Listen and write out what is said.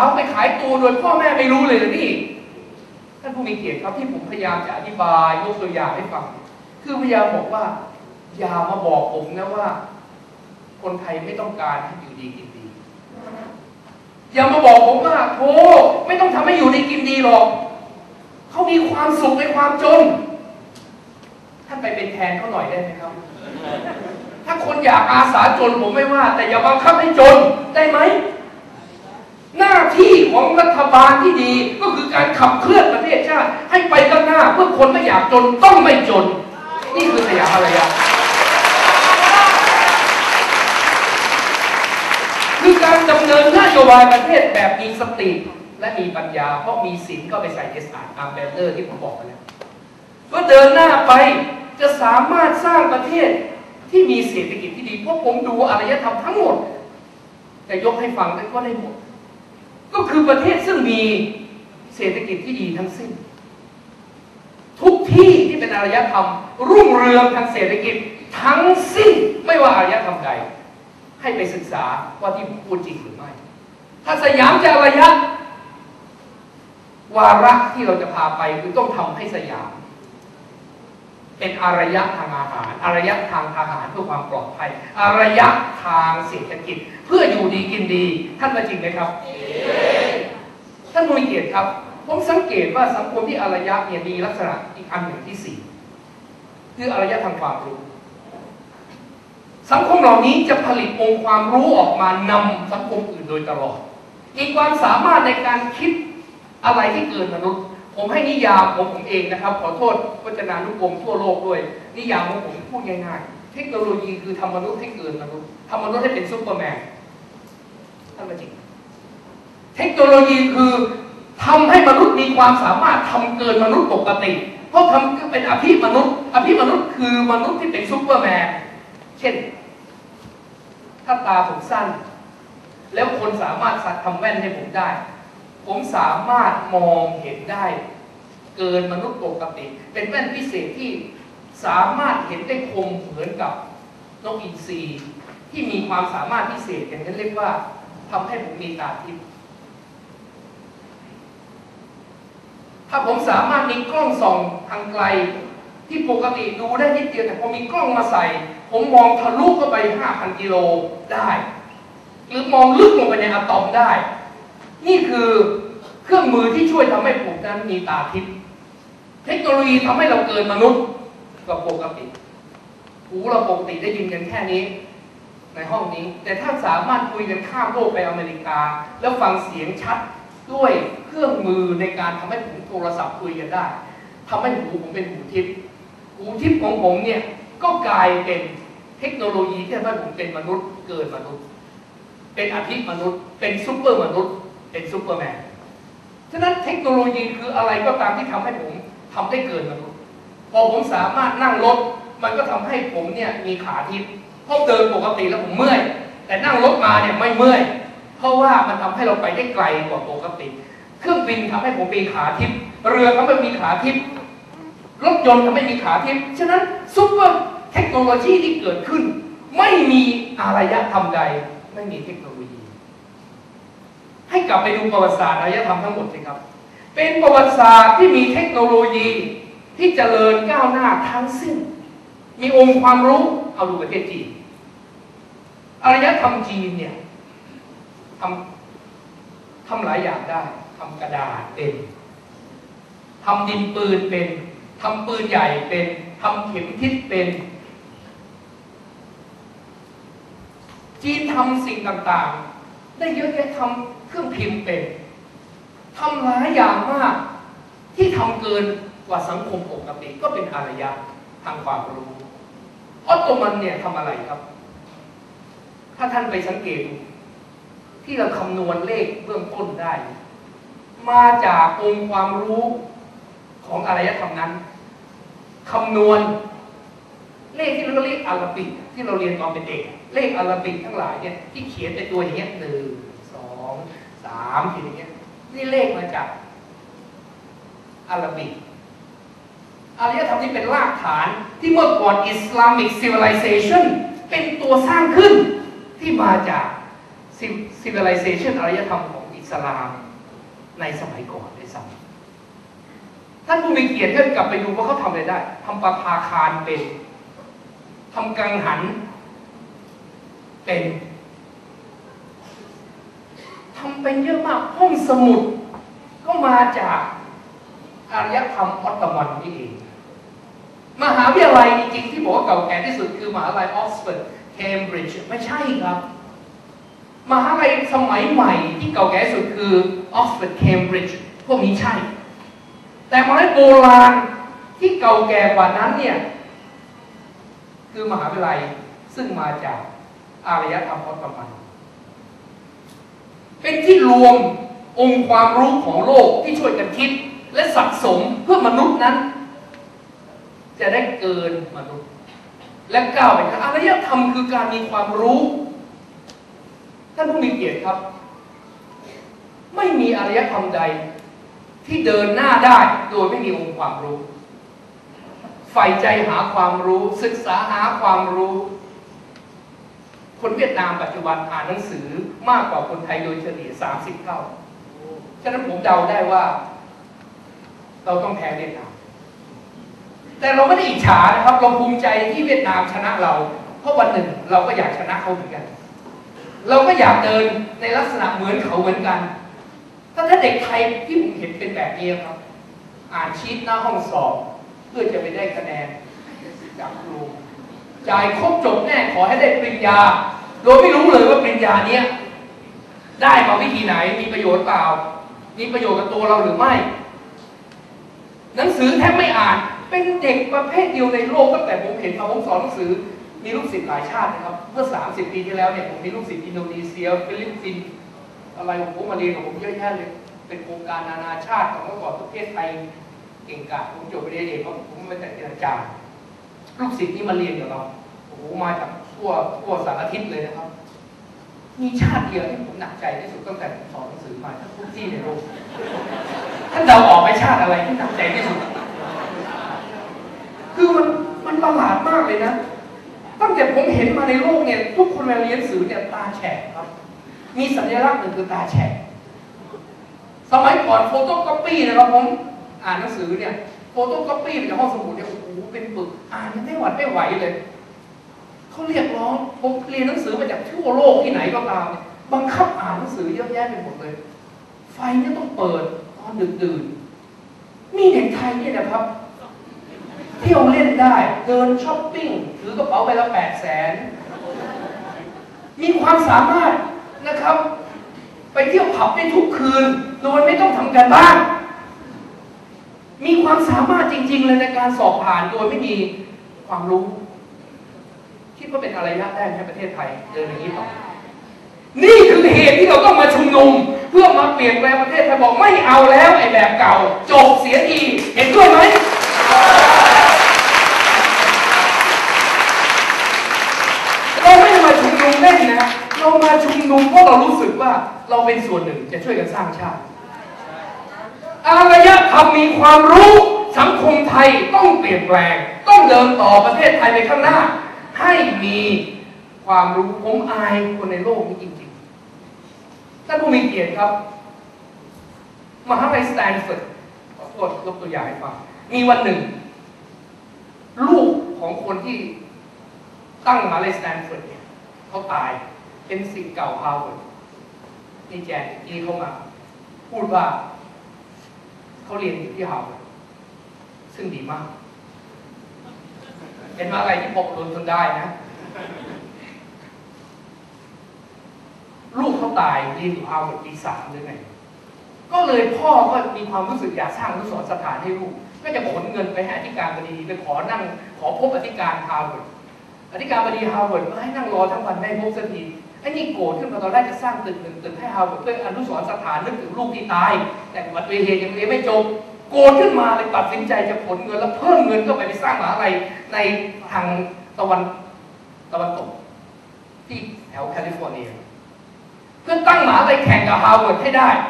าวไปขายตัวโดยพ่อแม่ไม่รู้เลยนะนี่ท่านผู้มีเกียรติครับที่ผมพยายามจะอธิบายยกตัวอย่างให้ฟัง คือพยายามบอกว่า อย่ามาบอกผมนะว่า คนไทยไม่ต้องการให้อยู่ดีกินดี อย่ามาบอกผมว่าโธ่ไม่ต้องทำให้อยู่ดีกินดีหรอกเขามีความสุขในความจนท่านไปเป็นแทนเขาหน่อยได้ไหมครับ ถ้าคนอยากอาสาจนผมไม่ว่า แต่อย่าบังคับให้จนได้ไหม หน้าที่ของรัฐบาลที่ดีก็คือการขับเคลื่อนประเทศชาติ ให้ไปข้างหน้าเพื่อคนไม่อยากจนต้องไม่จน นี่คือสยามอารยะคือการดำเนินนโยบายประเทศแบบมีสติและมีปัญญา เพราะมีสินก็ไปใส่เอสอาร์ตามแบนเนอร์ที่ผมบอกไปแล้วก็เดินหน้าไปจะสามารถสร้างประเทศที่มีเศรษฐกิจที่ดี เพราะผมดูอารยธรรมทั้งหมด แต่ยกให้ฟังได้ก็ได้หมด ก็คือประเทศซึ่งมีเศรษฐกิจที่ดีทั้งสิ้น ทุกที่ที่เป็นอารยธรรม รุ่งเรืองทางเศรษฐกิจทั้งสิ้นไม่ว่าอารยธรรมใด ให้ไปศึกษาว่าที่พูดจริงหรือไม่ ถ้าสยามจะอารยะวาระที่เราจะพาไปคือต้องทำให้สยาม เป็นอารยะทางอาหาร อารยะทางทหารเพื่อความปลอดภัย อารยะทางเศรษฐกิจ เพื่ออยู่ดีกินดี ท่านว่าจริงไหมครับท่านผู้มีเกียรติครับ ผมสังเกตว่าสังคมที่อารยะเนี่ยมีลักษณะอีกอันหนึ่งที่สี่คืออารยะทางความรู้ สังคมเหล่านี้จะผลิตองค์ความรู้ออกมานำสังคมอื่นโดยตลอด มีความสามารถในการคิดอะไรที่เกินมนุษย์ ผมให้นิยามของผมเองนะครับ ขอโทษพจนานุกรมทั่วโลกด้วย นิยามของผมพูดง่ายๆ เทคโนโลยีคือทำมนุษย์ให้เกินมนุษย์ทำมนุษย์ให้เป็นซูเปอร์แมนท่านมาจริงเทคโนโลยีคือทำให้มนุษย์มีความสามารถทำเกินมนุษย์ปกติ เพราะทำเป็นอภิมนุษย์ อภิมนุษย์คือมนุษย์ที่เป็นซูเปอร์แมน เช่น ถ้าตาผมสั้น แล้วคนสามารถสัตว์ทำแว่นให้ผมได้ ผมสามารถมองเห็นได้ เกินมนุษย์ปกติ เป็นแว่นพิเศษที่สามารถเห็นได้คมเหมือนกับนกอินทรีที่มีความสามารถพิเศษอย่างนั้นเรียกว่าทำให้ผมมีตาทิพย์ถ้าผมสามารถมีกล้องส่องทางไกล ที่ปกติดูได้นิดเดียวแต่พอมีกล้องมาใส่ ผมมองทะลุเข้าไป 5,000 กิโลได้ หรือมองลึกลงไปในอะตอมได้ นี่คือเครื่องมือที่ช่วยทำให้ผมนั้นมีตาทิพย์เทคโนโลยีทำให้เราเกินมนุษย์กว่าปกติหูเราปกติได้ยินกันแค่นี้ ในห้องนี้ แต่ถ้าสามารถคุยกันข้ามโลกไปอเมริกา แล้วฟังเสียงชัดด้วยเครื่องมือในการทำให้ผมโทรศัพท์คุยกันได้ทำให้หูผมเป็นหูทิพย์หูทิพย์ของผมเนี่ยก็กลายเป็นเทคโนโลยีที่ทำให้ผมเป็นมนุษย์เกินมนุษย์ เป็นอภิมนุษย์ เป็นซูเปอร์มนุษย์ เป็นซูเปอร์แมน ฉะนั้นเทคโนโลยีคืออะไรก็ตามที่ทำให้ผมทำได้เกินมนุษย์ พอผมสามารถนั่งรถ มันก็ทำให้ผมเนี่ยมีขาทิพย์เพราะเดินปกติแล้วผมเมื่อย แต่นั่งรถมาเนี่ยไม่เมื่อย เพราะว่ามันทำให้เราไปได้ไกลกว่าปกติ เครื่องบินทำให้ผมมีขาทิพย์ เรือทำให้มีขาทิพย์ รถยนต์ทำให้มีขาทิพย์ ฉะนั้นซุปเปอร์เทคโนโลยีที่เกิดขึ้น ไม่มีอารยธรรมใดไม่มีเทคโนโลยี ให้กลับไปดูประวัติศาสตร์อารยธรรมทั้งหมดสิครับ เป็นประวัติศาสตร์ที่มีเทคโนโลยีที่เจริญก้าวหน้าทั้งสิ้น มีองค์ความรู้เอาดูประเทศจีนอารยธรรมจีนเนี่ยทำทำหลายอย่างได้ทำกระดาษเป็นทำดินปืนเป็นทำปืนใหญ่เป็นทำเข็มทิศเป็น จีนทำสิ่งต่างๆ ได้เยอะแยะทำ เครื่องพิมพ์เป็นทำหลายอย่างมาก ที่ทำเกินกว่าสังคมปกติก็เป็นอารยะทางความรู้ออตโตมันเนี่ยทำอะไรครับ ถ้าท่านไปสังเกตดูที่เราคำนวณเลขเบื้องต้นได้ มาจากองค์ความรู้ของอารยธรรมนั้นคำนวณเลขที่เราเรียกอาราบิกที่เราเรียนตอนเป็นเด็ก เลขอาราบิกทั้งหลายเนี่ยที่เขียนเป็นตัวอย่างเงี้ยหนึ่ง สามทีอย่างเงี้นี่เลขมาจากอาราบิกอารยธรรมนี้เป็นรากฐานที่เมื่อก่อนอิสลามิกซิวิลิเซชันเป็นตัวสร้างขึ้นที่มาจากซิวิลิเซชันอารยธรรมของอิสลามในสมัยก่อนด้วยซ้ำท่านผู้มีเกียรติท่านกลับไปดูว่าเขาทำอะไรได้ทำประภาคารเป็นทำกังหัน เป็น เป็นเยอะมากห้องสมุดก็มาจากอารยธรรมออตโตมันนี่เอง มหาวิทยาลัยจริงๆที่บอกว่าเก่าแก่ที่สุดคือมหาวิทยาลัยออกซฟอร์ดเคมบริดจ์ไม่ใช่ครับ มหาวิทยาลัยสมัยใหม่ที่เก่าแก่ที่สุดคือออกซฟอร์ดเคมบริดจ์พวกนี้ใช่ แต่มหาวิทยาลัยโบราณที่เก่าแก่กว่านั้นเนี่ยคือมหาวิทยาลัยซึ่งมาจากอารยธรรมออตโตมัน เป็นที่รวมองค์ความรู้ของโลกที่ช่วยกันคิด และสะสมเพื่อมนุษย์นั้น จะได้เกินมนุษย์ และก้าวไปข้างอารยธรรมคือการมีความรู้ ท่านผู้มีเกียรติครับ ไม่มีอารยธรรมใด ที่เดินหน้าได้โดยไม่มีองค์ความรู้ใฝ่ใจหาความรู้ ศึกษาหาความรู้ คนเวียดนามปัจจุบันอ่านหนังสือมากกว่าคนไทยโดยเฉลี่ย 30 เท่า ฉะนั้นผมเดาได้ว่า เราต้องแพ้เวียดนาม แต่เราไม่ได้อิจฉานะครับ เราภูมิใจที่เวียดนามชนะเรา เพราะวันหนึ่งเราก็อยากชนะเขาเหมือนกัน เราก็อยากเดินในลักษณะเหมือนเขาเหมือนกัน ถ้าถ้าเด็กไทยที่ผมเห็นเป็นแบบนี้ครับ อ่านชีตหน้าห้องสอบ เพื่อจะไปได้คะแนนจากครู จ่ายครบจบแน่ขอให้ได้ปริญญา โดยไม่รู้เลยว่าปริญญาเนี้ยได้มาวิธีไหนมีประโยชน์เปล่า มีประโยชน์กับตัวเราหรือไม่ หนังสือแทบไม่อ่าน เป็นเด็กประเภทเดียวในโลกตั้งแต่ผมเห็นมาผมสอนหนังสือ มีลูกศิษย์หลายชาตินะครับ เมื่อ 30 ปีที่แล้วเนี่ยผมมีลูกศิษย์อินโดนีเซียฟิลิปปินส์อะไรของผมมาเรียนกับผมเยอะแยะเลย เป็นโครงการนานาชาติของเมื่อก่อนประเทศไทยเก่งกาจผมจบปริญญาเอกเพราะผมมาจากอาจารย์ ลูกศิษย์นี่มาเรียนกับเราโอ้โหมาจากทั่วทั่วสารทิศเลยนะครับ มีชาติเดียวที่ผมหนักใจที่สุดตั้งแต่ผมสอนหนังสือมาทั้งทุกที่ในโลกท่านเดาออกไหมชาติอะไรที่หนักใจที่สุด คือมันมันประหลาดมากเลยนะตั้งแต่ผมเห็นมาในโลกเนี่ยทุกคนเวลาเรียนหนังสือเนี่ยตาแฉกครับ มีสัญลักษณ์หนึ่งคือตาแฉกสมัยก่อนโฟโต้ก๊อปปี้นะครับผมอ่านหนังสือเนี่ยโฟโต้ก๊อปปี้มาจากห้องสมุดเนี่ยโอ้โห เป็นปึกอ่านยังไม่หวัดไม่ไหวเลยเขาเรียกร้องผมเรียนหนังสือมาจากทั่วโลกที่ไหนก็ตามเนี่ยบังคับอ่านหนังสือเยอะแยะไปหมดเลย ไฟเนี่ยต้องเปิดตอนดึกดื่นมีเด็กไทยเนี่ยนะครับ เที่ยวเล่นได้เดินช้อปปิ้งถือกระเป๋าไปละแปดแสนมีความสามารถนะครับ ไปเที่ยวผับได้ทุกคืน โดยไม่ต้องทำการบ้าน มีความสามารถจริง ๆ เลยในการสอบผ่านโดยไม่มีความรู้ คิดว่าเป็นอะไรยากได้ไหมประเทศไทยเดินอย่างนี้ต่อนี่คือเหตุที่เราต้องมาชุมนุม เพื่อมาเปลี่ยนแปลงประเทศไทยบอกไม่เอาแล้วไอ้แบบเก่า จบเสียทีเห็นด้วยไหมเราไม่ได้มาชุมนุมเล่นนะเรามาชุมนุมเพราะเรารู้สึกว่าเราเป็นส่วนหนึ่งจะช่วยกันสร้างชาติ อารยธรรมมีความรู้สังคมไทยต้องเปลี่ยนแปลง ต้องเดินต่อประเทศไทยไปข้างหน้า ให้มีความรู้ผมอายคนในโลกนี้จริงๆท่านผู้มีเกียรติครับมหาลัยสแตนฟอร์ดขอโทษยกตัวอย่างให้ฟังมีวันหนึ่ง ลูกของคนที่ตั้งมหาลัยสแตนฟอร์ดเนี่ยเขาตายเป็นสิ่งเก่าฮาร์วาร์ดนี่แจกนี่เข้ามา พูดว่า เขาเรียนอยู่ที่ฮาร์วาร์ดซึ่งดีมาก เป็นมาอะไรที่ปกโดนทนได้นะ ลูกเขาตายเรียนอยู่ฮาร์วาร์ดปีสามหรือไง ก็เลยพ่อก็มีความรู้สึกอยากสร้างอนุสรสถานให้ลูก ก็จะขนเงินไปให้อธิการบดีไปขอนั่งขอพบอธิการฮาร์วาร์ดอธิการบดีฮาร์วาร์ดก็ให้นั่งรอทั้งวันไม่พบสักที ไอ้นี่โกรธขึ้นมาตอนแรกจะสร้างตึกหนึ่งตึกให้ฮาร์วาร์ดเพื่ออนุสรณ์สถานนึกถึงลูกที่ตาย แต่อุบัติเหตุยังเรียนไม่จบโกรธขึ้นมาเลยตัดสินใจจะผลเงินแล้วเพิ่มเงินเข้าไปไปสร้างมหาลัยในทางตะวันตะวันตก ที่แถวแคลิฟอร์เนีย เพื่อตั้งมหาลัยแข่งกับฮาร์วาร์ดให้ได้